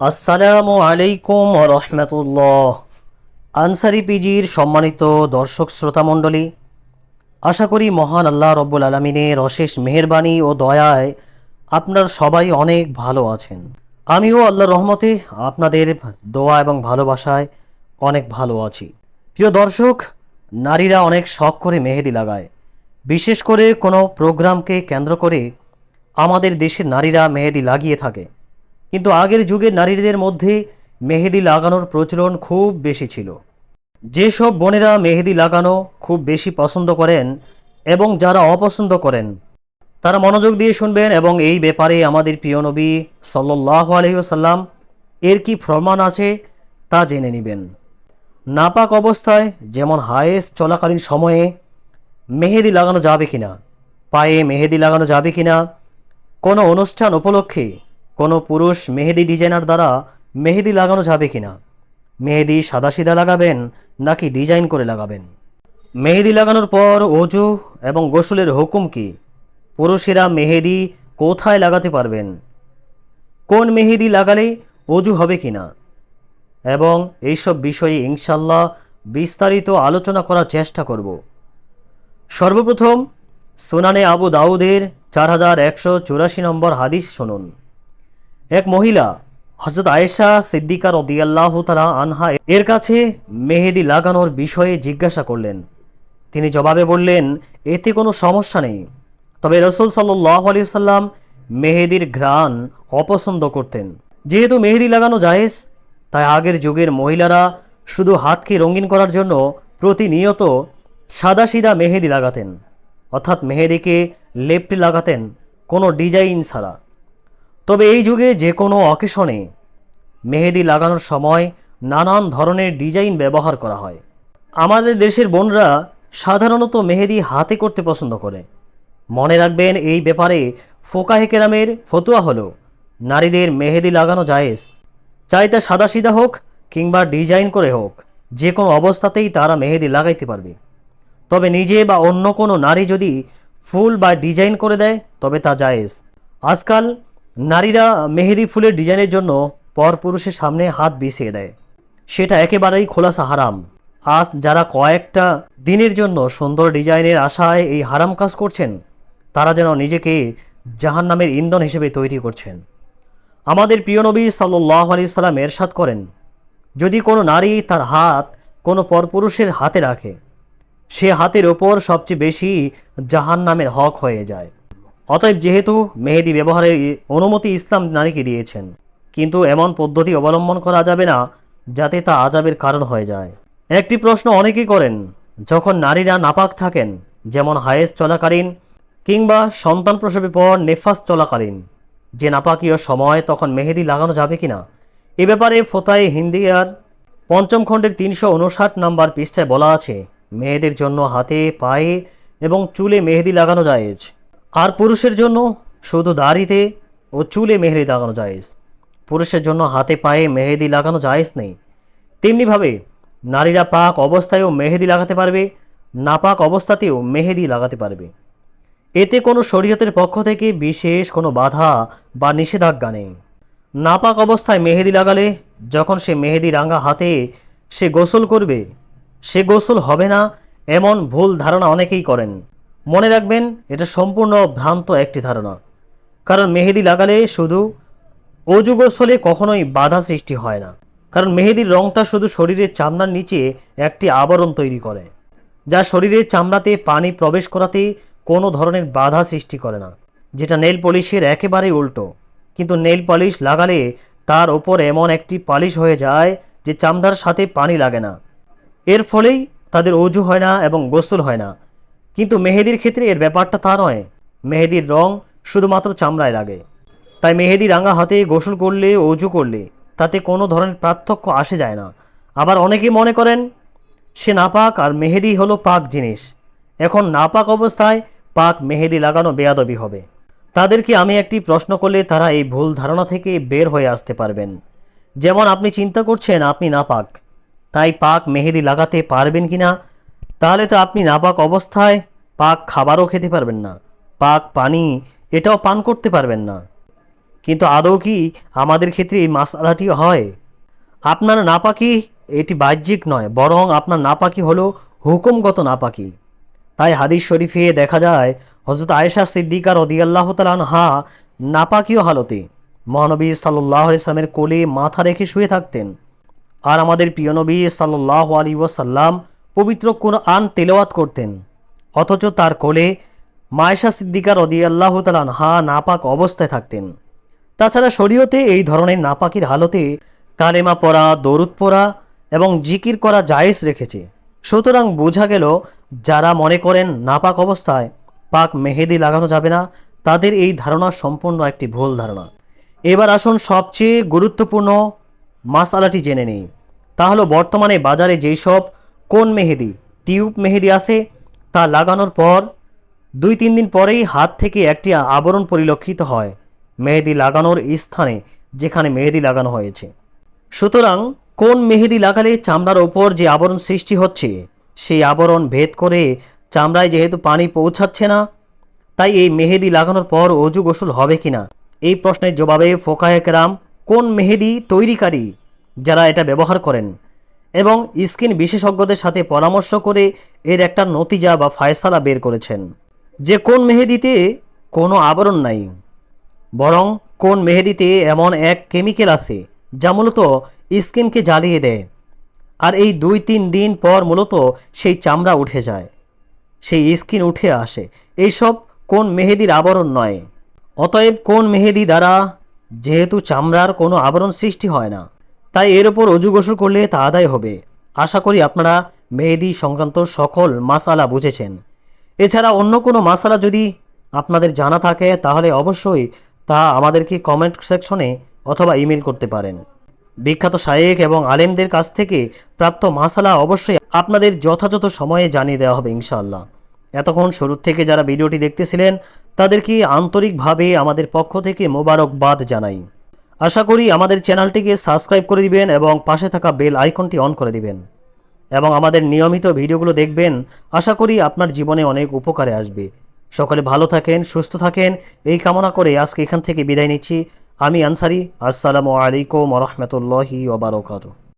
আসসালামু আলাইকুম রহমতুল্লাহ। আনসারি পিজির সম্মানিত দর্শক শ্রোতা মণ্ডলী, আশা করি মহান আল্লাহ রব্বুল আলমিনের অশেষ মেহেরবানি ও দয়ায় আপনার সবাই অনেক ভালো আছেন। আমিও আল্লাহর রহমতে আপনাদের দোয়া এবং ভালোবাসায় অনেক ভালো আছি। প্রিয় দর্শক, নারীরা অনেক শখ করে মেহেদি লাগায়। বিশেষ করে কোনো প্রোগ্রামকে কেন্দ্র করে আমাদের দেশের নারীরা মেহেদি লাগিয়ে থাকে। কিন্তু আগের যুগের নারীদের মধ্যে মেহেদি লাগানোর প্রচলন খুব বেশি ছিল। যেসব বোনেরা মেহেদি লাগানো খুব বেশি পছন্দ করেন এবং যারা অপছন্দ করেন, তারা মনোযোগ দিয়ে শুনবেন এবং এই ব্যাপারে আমাদের প্রিয় নবী সাল্লাহ আলহিসাল্লাম এর কি প্রমাণ আছে তা জেনে নেবেন। নাপাক অবস্থায় যেমন হায়েস চলাকালীন সময়ে মেহেদি লাগানো যাবে কিনা, পায়ে মেহেদি লাগানো যাবে কিনা, কোনো অনুষ্ঠান উপলক্ষে কোনো পুরুষ মেহেদি ডিজাইনার দ্বারা মেহেদি লাগানো যাবে কি না মেহেদি সাদাসিধা লাগাবেন নাকি ডিজাইন করে লাগাবেন? মেহেদি লাগানোর পর অজু এবং গোসলের হুকুম কি? পুরুষেরা মেহেদি কোথায় লাগাতে পারবেন? কোন মেহেদি লাগালে অজু হবে কি না এবং এইসব বিষয়ে ইনশাল্লাহ বিস্তারিত আলোচনা করার চেষ্টা করব। সর্বপ্রথম সুনানে আবু দাউদের চার হাজার একশো চুরাশি নম্বর হাদিস শুনুন। এক মহিলা হজরত আয়েশা সিদ্দিকা রদিয়াল্লাহ তালা আনহা, এর কাছে মেহেদি লাগানোর বিষয়ে জিজ্ঞাসা করলেন। তিনি জবাবে বললেন, এতে কোনো সমস্যা নেই। তবে রসুল সাল্লাহ আলিয়াল্লাম মেহেদির ঘ্রাণ অপছন্দ করতেন। যেহেতু মেহেদি লাগানো জায়েজ, তাই আগের যুগের মহিলারা শুধু হাতকে রঙিন করার জন্য প্রতিনিয়ত সাদাসিধা মেহেদি লাগাতেন। অর্থাৎ মেহেদিকে লেপটে লাগাতেন কোনো ডিজাইন ছাড়া। তবে এই যুগে যে কোনো অকেশনে মেহেদি লাগানোর সময় নানান ধরনের ডিজাইন ব্যবহার করা হয়। আমাদের দেশের বোনরা সাধারণত মেহেদি হাতে করতে পছন্দ করে। মনে রাখবেন, এই ব্যাপারে ফোকাহে কেরামের ফতুয়া হলো, নারীদের মেহেদি লাগানো জায়েজ। চাই তা সাদাসিধা হোক কিংবা ডিজাইন করে হোক, যে কোনো অবস্থাতেই তারা মেহেদি লাগাইতে পারবে। তবে নিজে বা অন্য কোনো নারী যদি ফুল বা ডিজাইন করে দেয়, তবে তা জায়েজ। আজকাল নারীরা মেহেদি ফুলের ডিজাইনের জন্য পরপুরুষের সামনে হাত বিছিয়ে দেয়। সেটা একেবারেই খোলাসা হারাম। আজ যারা কয়েকটা দিনের জন্য সুন্দর ডিজাইনের আশায় এই হারাম কাজ করছেন, তারা যেন নিজেকে জাহান নামের ইন্ধন হিসেবে তৈরি করছেন। আমাদের প্রিয় নবী সাল্লাহ আলি সাল্লাম এরশাদ করেন, যদি কোনো নারী তার হাত কোনো পরপুরুষের হাতে রাখে, সে হাতের ওপর সবচেয়ে বেশি জাহান নামের হক হয়ে যায়। অতএব যেহেতু মেহেদি ব্যবহারের অনুমতি ইসলাম নারীকে দিয়েছেন, কিন্তু এমন পদ্ধতি অবলম্বন করা যাবে না, যাতে তা আজাবের কারণ হয়ে যায়। একটি প্রশ্ন অনেকেই করেন, যখন নারীরা নাপাক থাকেন, যেমন হায়েস চলাকালীন কিংবা সন্তান প্রসবের পর নেফাস চলাকালীন, যে নাপাকীয় সময় তখন মেহেদি লাগানো যাবে কিনা, এ ব্যাপারে ফোতায় হিন্দিয়ার পঞ্চম খণ্ডের তিনশো উনষাট নম্বর পৃষ্ঠায় বলা আছে মেয়েদের জন্য হাতে, পায়ে এবং চুলে মেহেদি লাগানো জায়েজ। আর পুরুষের জন্য শুধু দাড়িতে ও চুলে মেহেদি লাগানো জায়েজ। পুরুষের জন্য হাতে পায়ে মেহেদি লাগানো জায়েজ নেই। তেমনিভাবে নারীরা পাক অবস্থায়ও মেহেদি লাগাতে পারবে, নাপাক অবস্থাতেও মেহেদি লাগাতে পারবে। এতে কোনো শরীয়তের পক্ষ থেকে বিশেষ কোনো বাধা বা নিষেধাজ্ঞা নেই। নাপাক অবস্থায় মেহেদি লাগালে যখন সে মেহেদি রাঙা হাতে সে গোসল করবে, সে গোসল হবে না এমন ভুল ধারণা অনেকেই করেন। মনে রাখবেন, এটা সম্পূর্ণ ভ্রান্ত একটি ধারণা। কারণ মেহেদি লাগালে শুধু অজু কখনোই বাধা সৃষ্টি হয় না। কারণ মেহেদির রংটা শুধু শরীরের চামড়ার নিচে একটি আবরণ তৈরি করে, যা শরীরের চামড়াতে পানি প্রবেশ করাতে কোনো ধরনের বাধা সৃষ্টি করে না, যেটা নেল পলিশের একেবারেই উল্টো। কিন্তু নেল পলিশ লাগালে তার ওপর এমন একটি পালিশ হয়ে যায় যে চামড়ার সাথে পানি লাগে না। এর ফলেই তাদের অজু হয় না এবং গোসল হয় না। কিন্তু মেহেদির ক্ষেত্রে এর ব্যাপারটা তা নয়। মেহেদির রং শুধুমাত্র চামড়ায় লাগে। তাই মেহেদি রাঙা হাতে গোসল করলে, অজু করলে তাতে কোনো ধরনের পার্থক্য আসে যায় না। আবার অনেকেই মনে করেন, সে নাপাক আর মেহেদি হলো পাক জিনিস। এখন নাপাক অবস্থায় পাক মেহেদি লাগানো বেয়াদবি হবে। তাদেরকে আমি একটি প্রশ্ন করলে তারা এই ভুল ধারণা থেকে বের হয়ে আসতে পারবেন। যেমন আপনি চিন্তা করছেন, আপনি নাপাক। তাই পাক মেহেদি লাগাতে পারবেন কি না তাহলে তো আপনি নাপাক অবস্থায় পাক খাবারও খেতে পারবেন না। পাক পানি এটাও পান করতে পারবেন না। কিন্তু আদৌ কি আমাদের ক্ষেত্রে এই মাসালাটি হয়? আপনার নাপাকি এটি বাহ্যিক নয়, বরং আপনার নাপাকি হলো হুকুমগত নাপাকি। তাই হাদিস শরীফে দেখা যায় হজরত আয়েশা সিদ্দিকার সিদ্দিকা রদিয়াল্লাহ হা নাপাকীয় হালতে। মহানবী সাল্লাহ ইসলামের কোলে মাথা রেখে শুয়ে থাকতেন। আর আমাদের প্রিয় নবী সাল্লাহ আলী ওয়াসাল্লাম পবিত্র কোরআন তেলাওয়াত করতেন। অথচ তার কোলে মায়েশা সিদ্দিকার সিদ্দিকা রদিয়াল্লাহ হা নাপাক অবস্থায় থাকতেন। তাছাড়া শরীয়তে এই ধরনের নাপাকির হালতে কালেমা পড়া, দরুদ পড়া এবং জিকির করা জায়েজ রেখেছে। সুতরাং বোঝা গেল, যারা মনে করেন নাপাক অবস্থায় পাক মেহেদি লাগানো যাবে না, তাদের এই ধারণা সম্পূর্ণ একটি ভুল ধারণা। এবার আসুন সবচেয়ে গুরুত্বপূর্ণ মাসালাটি জেনে নেই। তা হলো বর্তমানে বাজারে যেই সব কোন মেহেদি? টিউব মেহেদি আছে, তা লাগানোর পর দুই তিন দিন পরেই হাত থেকে একটি আবরণ পরিলক্ষিত হয় মেহেদি লাগানোর স্থানে যেখানে মেহেদি লাগানো হয়েছে। সুতরাং কোন মেহেদি লাগালে চামড়ার ওপর যে আবরণ সৃষ্টি হচ্ছে, সেই আবরণ ভেদ করে চামড়ায় যেহেতু পানি পৌঁছাচ্ছে না, তাই এই মেহেদি লাগানোর পর অজু গোসল হবে কিনা? এই প্রশ্নের জবাবে ফোকায়করাম কোন মেহেদি তৈরিকারী যারা এটা ব্যবহার করেন? এবং স্কিন বিশেষজ্ঞদের সাথে পরামর্শ করে এর একটা নতিজা বা ফায়সালা বের করেছেন। যে কোন মেহেদিতে কোনো আবরণ নাই, বরং কোন মেহেদিতে এমন এক কেমিক্যাল আছে যা মূলত স্কিনকে জ্বালিয়ে দেয়, আর এই দুই তিন দিন পর মূলত সেই চামড়া উঠে যায়, সেই স্কিন উঠে আসে। এইসব কোন মেহেদির আবরণ নয়, অতএব কোন মেহেদি দ্বারা যেহেতু চামড়ার কোনো আবরণ সৃষ্টি হয় না তাই এর ওপর অজু গোসল করলে তা আদায় হবে। আশা করি আপনারা মেহেদি সংক্রান্ত সকল মাসালা বুঝেছেন। এছাড়া অন্য কোনো মাসালা যদি আপনাদের জানা থাকে, তাহলে অবশ্যই তা আমাদেরকে কমেন্ট সেকশনে অথবা ইমেল করতে পারেন। বিখ্যাত শায়েক এবং আলেমদের কাছ থেকে প্রাপ্ত মাসালা অবশ্যই আপনাদের যথাযথ সময়ে জানিয়ে দেওয়া হবে ইনশাআল্লাহ। এতক্ষণ শুরুর থেকে যারা ভিডিওটি দেখতেছিলেন, তাদেরকে আন্তরিকভাবে আমাদের পক্ষ থেকে মোবারকবাদ জানাই। আশা করি আমাদের চ্যানেলটিকে সাবস্ক্রাইব করে দিবেন এবং পাশে থাকা বেল আইকনটি অন করে দিবেন। এবং আমাদের নিয়মিত ভিডিওগুলো দেখবেন, আশা করি আপনার জীবনে অনেক উপকারে আসবে। সকলে ভালো থাকেন, সুস্থ থাকেন, এই কামনা করে আজকে এখান থেকে বিদায় নিচ্ছি। আমি আনসারি, আসসালামু আলাইকুম রহমতুল্লাহি ওবরাকাতুহ